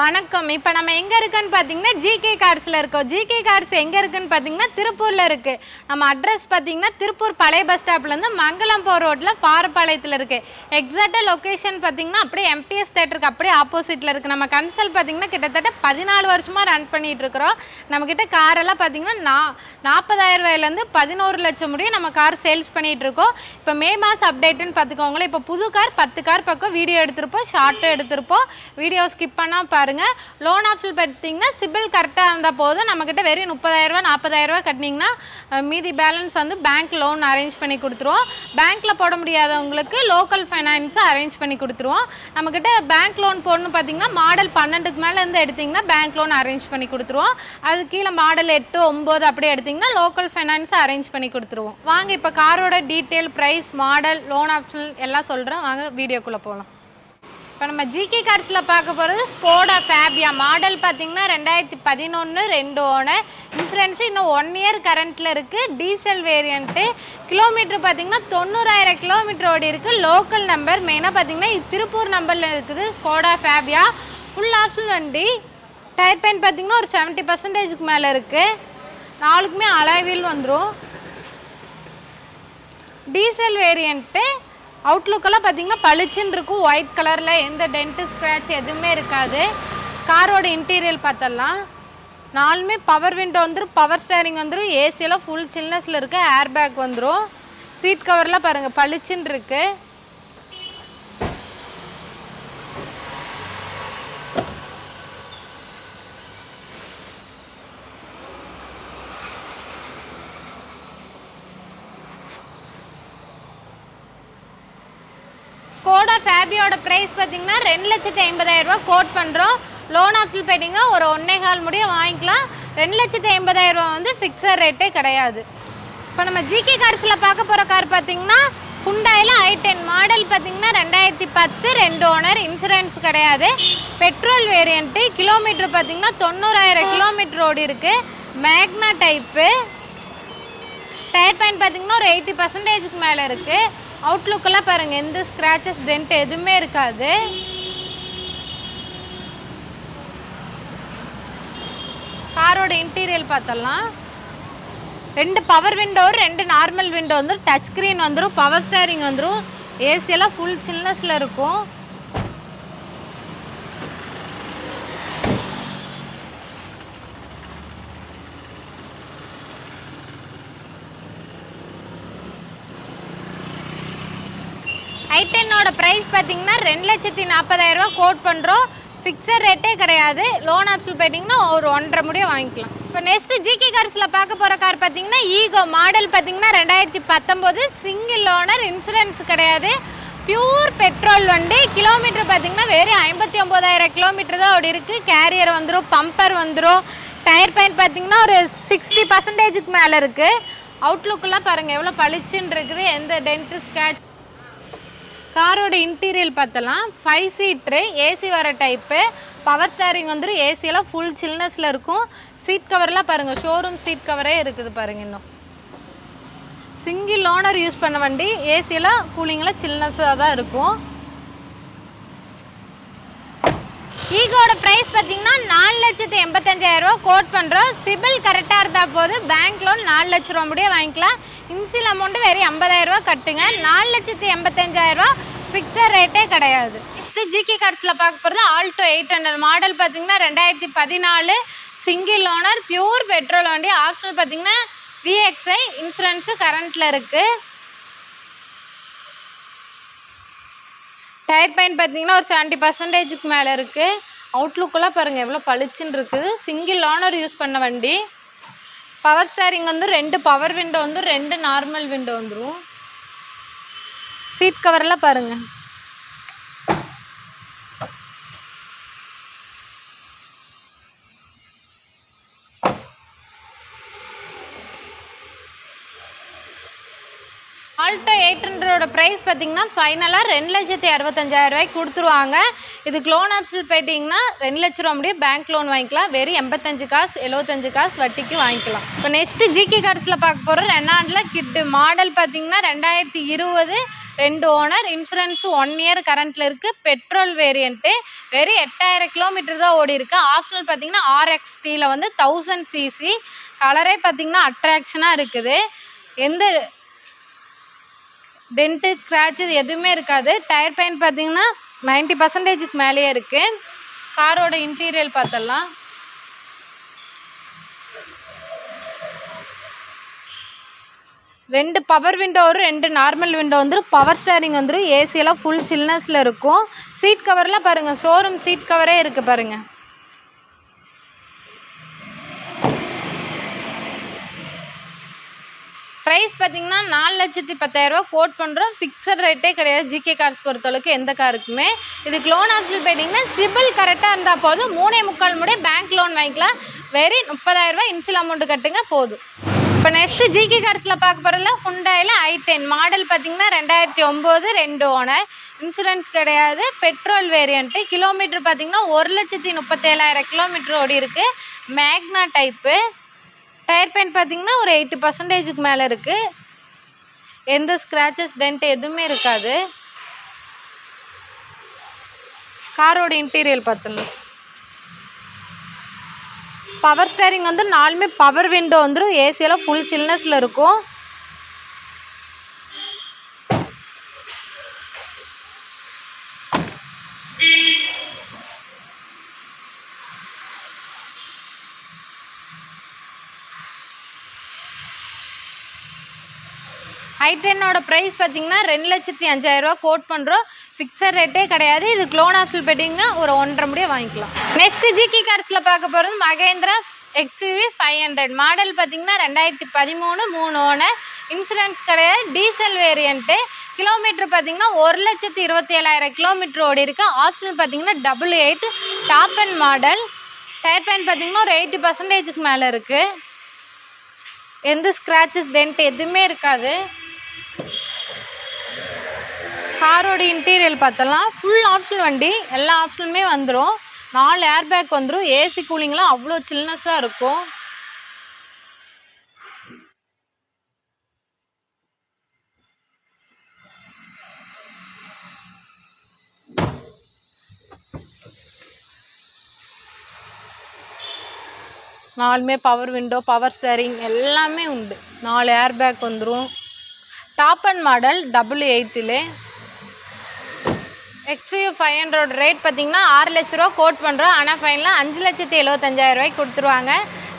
வணக்கம். இப்போ நம்ம எங்கே இருக்குன்னு பார்த்தீங்கன்னா ஜிகே கார்ஸில் இருக்கோம். ஜிகே கார்ஸ் எங்கே இருக்குன்னு பார்த்தீங்கன்னா திருப்பூரில் இருக்குது நம்ம அட்ரஸ் பார்த்தீங்கன்னா திருப்பூர் பழைய பஸ் ஸ்டாப்லேருந்து மங்களம் போகிற ரோட்டில் பாரப்பாளையத்தில் இருக்குது எக்ஸாக்டாக லொக்கேஷன் பார்த்தீங்கன்னா அப்படியே எம்பிஎஸ் தேட்டருக்கு அப்படியே ஆப்போசிட்டில் இருக்குது நம்ம கன்சல் பார்த்தீங்கன்னா கிட்டத்தட்ட பதினாலு வருஷமாக ரன் பண்ணிட்டு இருக்கிறோம். நம்மக்கிட்ட காரெல்லாம் பார்த்தீங்கன்னா நா நாற்பதாயிரம் ரூபாயிலேருந்து பதினோரு லட்சம் முடியும் நம்ம கார் சேல்ஸ் பண்ணிகிட்ருக்கோம் இருக்கோம். இப்போ மே மாதம் அப்டேட்டுன்னு பார்த்துக்கோங்களேன் இப்போ புது கார் பத்து கார் பக்கம் வீடியோ எடுத்திருப்போம் ஷார்ட்டும் எடுத்திருப்போம். வீடியோ ஸ்கிப் பண்ணால் பாருங்கள் லோன் ஆப்ஷன் பார்த்தீங்கன்னா சிபில் கரெக்டாக இருந்தால் போதும். நம்மக்கிட்ட வெறும் முப்பதாயிரரூவா நாற்பதாயிரரூவா கட்டினீங்கன்னா மீதி பேலன்ஸ் வந்து பேங்க் லோன் அரேஞ்ச் பண்ணி கொடுத்துருவோம். பேங்க்கில் போட முடியாதவங்களுக்கு லோக்கல் ஃபைனான்ஸும் அரேஞ்ச் பண்ணி கொடுத்துருவோம். நம்மக்கிட்ட பேங்க் லோன் போடணும் பார்த்தீங்கன்னா மாடல் பன்னெண்டுக்கு மேலே இருந்து எடுத்திங்கன்னா பேங்க் லோன் அரேஞ்ச் பண்ணி கொடுத்துருவோம். அது கீழே மாடல் எட்டு ஒம்பது அப்படியே எடுத்திங்கன்னா லோக்கல் ஃபைனான்ஸை அரேஞ்ச் பண்ணி கொடுத்துருவோம். வாங்க இப்போ காரோட detail price model loan option எல்லாம் சொல்கிறேன் வாங்க வீடியோக்குள்ளே போகலாம். இப்போ நம்ம ஜிகே கார்ஸில் பார்க்க போகிறது ஸ்கோடா ஃபேபியா மாடல் பார்த்தீங்கன்னா ரெண்டாயிரத்தி பதினொன்று ரெண்டு ஓனர் இன்சூரன்ஸ் இன்னும் ஒன் இயர் கரண்ட்டில் இருக்குது டீசல் வேரியண்ட்டு கிலோமீட்டர் பார்த்தீங்கன்னா தொண்ணூறாயிரம் கிலோமீட்டர் ஓடி இருக்குது லோக்கல் நம்பர் மெயினாக பார்த்தீங்கன்னா திருப்பூர் நம்பரில் இருக்குது ஸ்கோடா ஃபேபியா ஃபுல் ஆப்ஷன் வண்டி. டயர் பெயின் பார்த்தீங்கன்னா ஒரு செவன்ட்டி பர்சன்டேஜுக்கு மேலே இருக்குது நாலுக்குமே அலாய்வீல் வந்துடும் டீசல் வேரியண்ட்டு அவுட்லுக்கெல்லாம் பார்த்தீங்கன்னா பளிச்சுன்னு இருக்கும். ஒயிட் கலரில் எந்த டென்ட்டு ஸ்க்ராட்ச் எதுவுமே இருக்காது. காரோட இன்டீரியல் பார்த்தலாம் நாலுமே பவர் விண்டோ வந்துடும் பவர் ஸ்டேரிங் வந்துடும் ஏசியெல்லாம் ஃபுல் சில்னஸில் இருக்குது ஏர் பேக் வந்துடும் சீட் கவர்லாம் பாருங்கள் பளிச்சுன்னு இருக்குது கோடா ஃபேபியோட ப்ரைஸ் பார்த்தீங்கன்னா ரெண்டு லட்சத்தி ஐம்பதாயிரம் ரூபா கோட் பண்ணுறோம் லோன் ஆப்ஷன் போயிட்டீங்கன்னா ஒரு ஒன்றே கால் முடிய வாங்கிக்கலாம். ரெண்டு லட்சத்தி ஐம்பதாயிரம் ரூபா வந்து ஃபிக்ஸட் ரேட்டே கிடையாது. இப்போ நம்ம ஜிகே கார்ஸில் பார்க்க போகிற கார் பார்த்தீங்கன்னா ஹுண்டாயில் ஐ டென் மாடல் பார்த்தீங்கன்னா ரெண்டாயிரத்தி பத்து ரெண்டு ஓனர் இன்சூரன்ஸ் கிடையாது. பெட்ரோல் வேரியண்ட்டு கிலோமீட்டர் பார்த்தீங்கன்னா தொண்ணூறாயிரம் கிலோமீட்டர் ஓடி இருக்குது மேக்னா டைப்பு டயர் பாயிண்ட் பார்த்தீங்கன்னா ஒரு எயிட்டி பர்சன்டேஜுக்கு மேலே இருக்குது அவுட்லுக்கெல்லாம் பாருங்கள் எந்த ஸ்க்ராச்சஸ் டென்ட் எதுவுமே இருக்காது. காரோட இன்டீரியல் பார்த்தலாம் ரெண்டு பவர் விண்டோ ரெண்டு நார்மல் விண்டோ வந்துடும் டச் ஸ்க்ரீன் வந்துடும் பவர் ஸ்டேரிங் வந்துடும் ஏசியெல்லாம் ஃபுல் சில்னஸில் இருக்கும். ஐடென்னோட ப்ரைஸ் பார்த்தீங்கன்னா ரெண்டு லட்சத்தி நாற்பதாயிரம் ரூபா கோட் பண்ணுறோம் ஃபிக்ஸட் ரேட்டே கிடையாது. லோன் ஆப்ஷன் போயிட்டிங்கன்னா ஒரு ஒன்றரை முடிய வாங்கிக்கலாம். இப்போ நெக்ஸ்ட்டு ஜிகே கார்ஸில் பார்க்க போகிற கார் பார்த்தீங்கன்னா ஈகோ மாடல் பார்த்தீங்கன்னா ரெண்டாயிரத்தி பத்தொம்போது சிங்கிள் ஓனர் இன்சூரன்ஸ் கிடையாது. பியூர் பெட்ரோல் வண்டி கிலோமீட்டர் பார்த்தீங்கன்னா வெறும் ஐம்பத்தி ஒம்போதாயிரம் கிலோமீட்டர் தான் அப்படி இருக்குது கேரியர் வந்துடும் பம்பர் வந்துடும் டயர் பாயிண்ட் பார்த்தீங்கன்னா ஒரு சிக்ஸ்டி பர்சன்டேஜுக்கு மேலே இருக்குது அவுட்லுக்கெல்லாம் பாருங்கள் எவ்வளோ பளிச்சுன்னு இருக்குது. எந்த டென்ட்டு ஸ்கேட்ச் காரோட இன்டீரியல் பார்த்தலாம் ஃபைவ் சீட்ரு ஏசி வர டைப்பு பவர் ஸ்டாரிங் வந்துடும் ஏசியெல்லாம் ஃபுல் சில்னஸில் இருக்கும். சீட் கவர்லாம் பாருங்கள் ஷோரூம் சீட் கவரே இருக்குது பாருங்கள் இன்னும். சிங்கிள் ஓனர் யூஸ் பண்ண வண்டி ஏசியெல்லாம் கூலிங்கெல்லாம் சில்னஸாக தான் இருக்கும். ஈகோட ப்ரைஸ் பார்த்தீங்கன்னா நாலு லட்சத்து எண்பத்தஞ்சாயிரம் ரூபா கோட் பண்ணுறோம் சிபில் கரெக்டாக இருந்தால் போது பேங்க் லோன் நாலு லட்ச ரூபா முடிய வாங்கிக்கலாம். இன்சியல் அமௌண்ட்டு வெறும் ஐம்பதாயிரம் ரூபா கட்டுங்க. நாலு லட்சத்து எண்பத்தஞ்சாயிரம் ரூபா ஃபிக்ஸட் ரேட்டே கிடையாது. நெக்ஸ்ட்டு ஜிகே கார்ட்ஸில் பார்க்க போகிறது ஆல்டோ எயிட் ஹண்ட்ரட் மாடல் பார்த்தீங்கன்னா ரெண்டாயிரத்தி பதினாலு. சிங்கிள் ஓனர் பியூர் பெட்ரோல் வண்டி. ஆப்ஷனல் பார்த்தீங்கன்னா விஎக்ஸ்ஐ இன்சூரன்ஸு கரண்ட்டில் இருக்குது டயர் பாயிண்ட் பார்த்தீங்கன்னா ஒரு செவன்ட்டி பர்சன்டேஜுக்கு மேலே இருக்குது அவுட்லுக்கெல்லாம் பாருங்கள் எவ்வளோ பளிச்சுன்னு இருக்குது. சிங்கிள் ஓனர் யூஸ் பண்ண வண்டி. பவர் ஸ்டேரிங் வந்து ரெண்டு பவர் விண்டோ வந்து ரெண்டு நார்மல் விண்டோ வந்துடும் சீட் கவரெல்லாம் பாருங்கள் ஆல்டோ எயிட் ஹண்ட்ரடோட ப்ரைஸ் பார்த்தீங்கன்னா ஃபைனலாக ரெண்டு லட்சத்தி அறுபத்தஞ்சாயிரம் ரூபாய்க்கு கொடுத்துருவாங்க. இதுக்கு லோன் ஆப்ஷன் போயிட்டிங்கன்னா ரெண்டு லட்ச ரூபா முடியும் பேங்க் லோன் வாங்கிக்கலாம். வெறும் எண்பத்தஞ்சு காசு எழுபத்தஞ்சு காசு வட்டிக்கு வாங்கிக்கலாம். இப்போ நெக்ஸ்ட்டு ஜிகே கார்ஸில் பார்க்க போகிறோம் ரெண்டாண்டில் கிட்டு மாடல் பார்த்தீங்கன்னா ரெண்டாயிரத்தி இருபது. ரெண்டு ஓனர் இன்சூரன்ஸு ஒன் இயர் கரண்ட்டில் இருக்குது பெட்ரோல் வேரியண்ட்டு வெறும் எட்டாயிரம் கிலோமீட்டர் தான் ஓடி இருக்கு. ஆப்ஷனல் பார்த்தீங்கன்னா ஆர்எக்ஸ்டியில் வந்து தௌசண்ட் சிசி கலரே பார்த்தீங்கன்னா அட்ராக்ஷனாக இருக்குது. எந்த டென்ட்டு ஸ்க்ராட்சஸ் எதுவுமே இருக்காது. டயர் பெயிண்ட் பார்த்தீங்கன்னா நைன்ட்டி பர்சன்டேஜுக்கு மேலேயே இருக்குது காரோட இன்டீரியர் பார்த்தலாம் ரெண்டு பவர் விண்டோ வரும் ரெண்டு நார்மல் விண்டோ வந்துடும் பவர் ஸ்டேரிங் வந்துடும் ஏசியெல்லாம் ஃபுல் சில்னஸில் இருக்கும். சீட் கவர்லாம் பாருங்கள் ஷோரூம் சீட் கவரே இருக்குது பாருங்கள் ப்ரைஸ் பார்த்தீங்கன்னா நாலு லட்சத்தி பத்தாயிரரூவா கோட் பண்ணுறோம் ஃபிக்ஸட் ரேட்டே கிடையாது. ஜிகே கார்ஸ் பொறுத்தளவுக்கு எந்த காருக்குமே இதுக்கு லோன் ஆப்ஷன் போயிட்டிங்கன்னா சிபில் கரெக்டாக இருந்தால் போதும். மூணே முக்கால் முடிய பேங்க் லோன் வாங்கிக்கலாம். வெறும் முப்பதாயிரரூவா இன்சில் அமௌண்ட்டு கட்டுங்க போதும். இப்போ நெக்ஸ்ட்டு ஜிகே கார்ஸில் பார்க்க போகிறதுல ஹுண்டாயில் ஐ டென் மாடல் பார்த்தீங்கன்னா ரெண்டாயிரத்தி ஒம்பது ரெண்டு ஓனர். இன்சூரன்ஸ் கிடையாது. பெட்ரோல் வேரியண்ட்டு கிலோமீட்டர் பார்த்தீங்கன்னா ஒரு லட்சத்தி முப்பத்தேழாயிரம் கிலோமீட்டர் ஓடி இருக்குது மேக்னா டைப்பு டயர் பெயிண்ட் பார்த்தீங்கன்னா ஒரு எயிட்டி பர்சன்டேஜுக்கு மேலே இருக்குது எந்த ஸ்க்ராச்சஸ் டென்ட் எதுவுமே இருக்காது. காரோட இன்டீரியர் பார்த்தலாம் பவர் ஸ்டேரிங் வந்து நாலுமே பவர் விண்டோ வந்துடும் ஏசியெல்லாம் ஃபுல் சில்னஸில் இருக்கும். ஹை டென்னோட ப்ரைஸ் பார்த்தீங்கன்னா ரெண்டு லட்சத்தி அஞ்சாயிரரூவா கோட் பண்ணுறோம் ஃபிக்ஸட் ரேட்டே கிடையாது. இது லோன் ஆஃபில் ஒரு ஒன்றரை முடிய வாங்கிக்கலாம். நெக்ஸ்ட் ஜிகி கார்ஸில் பார்க்க போகிறது Mahindra XUV five hundred model பார்த்தீங்கன்னா ரெண்டாயிரத்தி பதிமூணு மூணு ஓனர். இன்சூரன்ஸ் கிடையாது. டீசல் வேரியண்ட்டு கிலோமீட்டர் பார்த்தீங்கன்னா ஒரு லட்சத்தி இருபத்தி ஏழாயிரம் கிலோமீட்டர் ஓடி இருக்குது ஆப்ஷன் பார்த்தீங்கன்னா double eight top and model tyre pan பார்த்தீங்கன்னா ஒரு எயிட்டி பர்சன்டேஜுக்கு மேலே இருக்குது எந்த ஸ்க்ராச்சஸ் டென்ட் எதுவுமே இருக்காது. காரோட இன்டீரியர் பார்த்தலாம். ஃபுல் ஆப்ஷன் வண்டி. எல்லா ஆப்ஷனுமே வந்துடும் நாலு ஏர் பேக் வந்துடும் ஏசி கூலிங்லாம் அவ்வளோ சில்னஸாக இருக்கும். நாலுமே பவர் விண்டோ பவர் ஸ்டேரிங் எல்லாமே உண்டு. நாலு ஏர் பேக் வந்துடும் டாப் அண்ட் மாடல் டபுள் எயிட்டிலே எக்ஸ்யூ ஃபைவ் ஹண்ட்ரட் ரேட் பார்த்தீங்கன்னா ஆறு லட்ச ரூபா கோட் பண்ணுறோம் ஆனால் ஃபைனலாக அஞ்சு லட்சத்தி எழுபத்தஞ்சாயிரம் ரூபாய்க்கு கொடுத்துருவாங்க.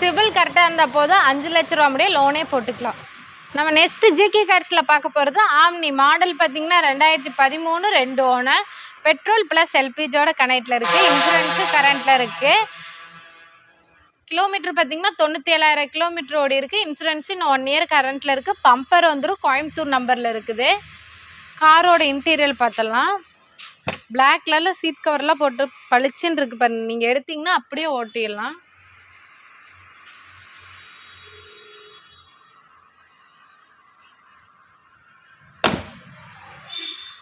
சிபில் கரெக்டாக இருந்தால் போதும். அஞ்சு லட்ச ரூபா முடிய லோனே போட்டுக்கலாம். நம்ம நெக்ஸ்ட்டு ஜிகே கார்ஸில் பார்க்க போகிறது ஆம்னி மாடல் பார்த்தீங்கன்னா ரெண்டாயிரத்தி பதிமூணு ரெண்டு ஓனர் பெட்ரோல் ப்ளஸ் எல்பிஜியோட கனெக்டில் இருக்குது இன்சூரன்ஸு கரண்ட்டில் இருக்குது கிலோமீட்டர் பார்த்தீங்கன்னா தொண்ணூற்றி ஏழாயிரம் கிலோமீட்டர் ஓடி இருக்குது இன்சூரன்ஸ் இன்னும் ஒன் இயர் கரண்ட்டில் இருக்குது பம்பர் வந்துடும் கோயம்புத்தூர் நம்பரில் இருக்குது. காரோட இன்டீரியர் பார்த்தலாம் பிளாக் கலரில் சீட் கவர்லாம் போட்டு பளிச்சுன்னு இருக்கு பாருங்க. நீங்கள் எடுத்தீங்கன்னா அப்படியே ஓட்டிடலாம்.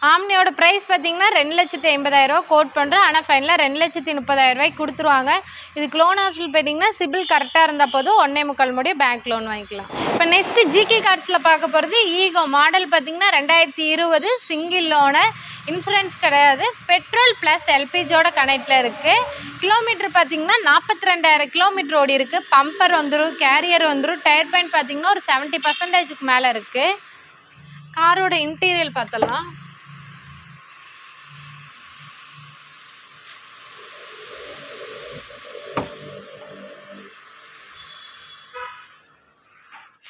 ஆம்னியோட ப்ரைஸ் பார்த்தீங்கன்னா ரெண்டு லட்சத்தி ஐம்பதாயிரரூவா கோட் பண்ணுறோம் ஆனால் ஃபைனலாக ரெண்டு லட்சத்தி முப்பதாயிரம் ரூபாய்க்கு கொடுத்துருவாங்க. இதுக்கு லோன் ஆப்ஷன் போயிட்டிங்கன்னா சிபில் கரெக்டாக இருந்தால் போதும். ஒன்றே முக்கால் முடிய பேங்க் லோன் வாங்கிக்கலாம். இப்போ நெக்ஸ்ட்டு ஜிகே கார்ஸில் பார்க்க போகிறது ஈகோ. மாடல் பார்த்தீங்கன்னா ரெண்டாயிரத்தி இருபது சிங்கிள் லோனர் இன்சூரன்ஸ் கிடையாது. பெட்ரோல் ப்ளஸ் எல்பிஜியோட கனெக்டில் இருக்குது கிலோமீட்டர் பார்த்தீங்கன்னா நாற்பத்தி ரெண்டாயிரம் கிலோமீட்டர் ஓடி இருக்குது பம்பர் வந்துடும் கேரியர் வந்துடும் டயர் பாயிண்ட் பார்த்தீங்கன்னா ஒரு செவன்ட்டி பர்சன்டேஜுக்கு மேலே இருக்குது காரோட இன்டீரியர் பார்த்தலாம்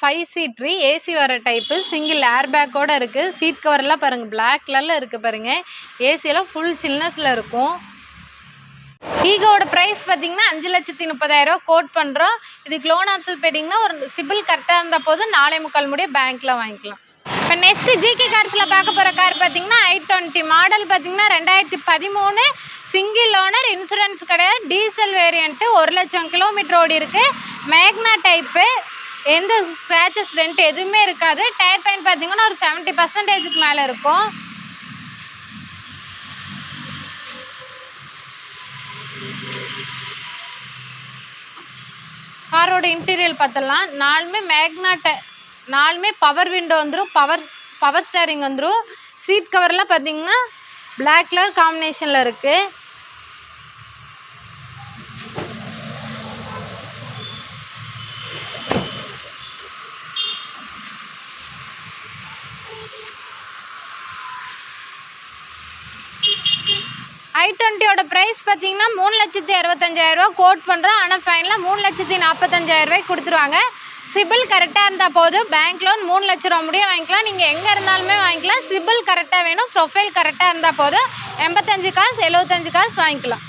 ஃபைவ் சீட்ரு ஏசி வர டைப்பு சிங்கிள் ஏர் பேக்கோடு இருக்குது சீட் கவர்லாம் பாருங்கள் பிளாக் கலரில் இருக்குது பாருங்கள் ஏசியெல்லாம் ஃபுல் சில்னஸில் இருக்கும். ஈகோட ப்ரைஸ் பார்த்தீங்கன்னா அஞ்சு லட்சத்தி முப்பதாயிரரூவா கோட் பண்ணுறோம் இதுக்கு லோன் ஆப்ஷன் போயிட்டிங்கன்னா ஒரு சிபில் கரெக்டாக இருந்த போது நாளை முக்கால் முடிய பேங்க்கில் வாங்கிக்கலாம். இப்போ நெக்ஸ்ட்டு ஜிகே கார்ஸில் பார்க்க போகிற கார் பார்த்தீங்கன்னா ஐ டுவெண்ட்டி மாடல் பார்த்தீங்கன்னா ரெண்டாயிரத்தி பதிமூணு சிங்கிள் ஓனர் இன்சூரன்ஸ் கிடையாது. டீசல் வேரியண்ட்டு ஒரு லட்சம் கிலோமீட்டர் ஓடி இருக்குது மேக்னா டைப்பு எந்த ஸ்க்ராச்சஸ் ரெண்ட் எதுவுமே இருக்காது. டயர் பெயிண்ட் பார்த்தீங்கன்னா ஒரு செவன்ட்டி பர்சன்டேஜுக்கு மேலே இருக்கும். காரோட இன்டீரியர் பார்த்தலாம் நாலுமே மேக்னா டை நாலுமே பவர் விண்டோ வந்துடும் பவர் பவர் ஸ்டேரிங் வந்துடும் சீட் கவர்லாம் பார்த்தீங்கன்னா பிளாக் கலர் காம்பினேஷனில் இருக்குது ஐ டுவெண்ட்டியோட ப்ரைஸ் பார்த்தீங்கன்னா மூணு லட்சத்தி அறுபத்தஞ்சாயிரரூவா கோட் பண்ணுறோம் ஆனால் ஃபைனலாக மூணு லட்சத்தி நாற்பத்தஞ்சாயிரரூவாய்க்கு கொடுத்துருவாங்க. சிபில் கரெக்டாக இருந்தால் போதும். பேங்க் லோன் மூணு லட்ச ரூபா முடியும் வாங்கிக்கலாம். நீங்கள் எங்கே இருந்தாலுமே வாங்கிக்கலாம். சிபில் கரெக்டாக வேணும். ப்ரொஃபைல் கரெக்டாக இருந்தால் போதும். எண்பத்தஞ்சு காசு எழுபத்தஞ்சு காசு வாங்கிக்கலாம்.